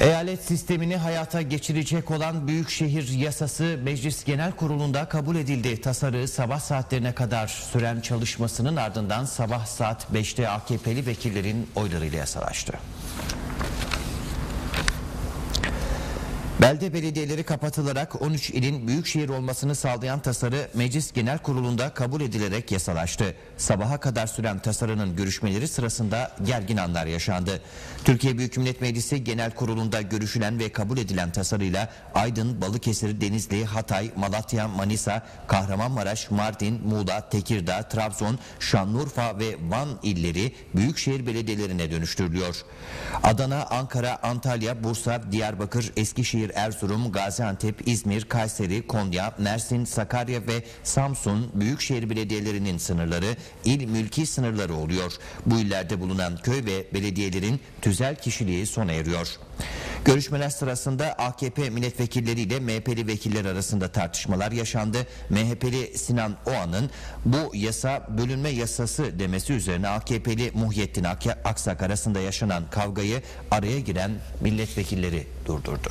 Eyalet sistemini hayata geçirecek olan Büyükşehir Yasası Meclis Genel Kurulu'nda kabul edildi. Tasarı sabah saatlerine kadar süren çalışmasının ardından sabah saat 5'te AKP'li vekillerin oylarıyla yasalaştı. Belde belediyeleri kapatılarak 13 ilin büyükşehir olmasını sağlayan tasarı Meclis Genel Kurulu'nda kabul edilerek yasalaştı. Sabaha kadar süren tasarının görüşmeleri sırasında gergin anlar yaşandı. Türkiye Büyük Millet Meclisi Genel Kurulu'nda görüşülen ve kabul edilen tasarıyla Aydın, Balıkesir, Denizli, Hatay, Malatya, Manisa, Kahramanmaraş, Mardin, Muğla, Tekirdağ, Trabzon, Şanlıurfa ve Van illeri büyükşehir belediyelerine dönüştürülüyor. Adana, Ankara, Antalya, Bursa, Diyarbakır, Eskişehir, Erzurum, Gaziantep, İzmir, Kayseri, Konya, Mersin, Sakarya ve Samsun büyükşehir belediyelerinin sınırları il mülki sınırları oluyor. Bu illerde bulunan köy ve belediyelerin tüzel kişiliği sona eriyor. Görüşmeler sırasında AKP milletvekilleriyle MHP'li vekiller arasında tartışmalar yaşandı. MHP'li Sinan Oğan'ın bu yasa bölünme yasası demesi üzerine AKP'li Muhyiddin Aksak arasında yaşanan kavgayı araya giren milletvekilleri durdurdu.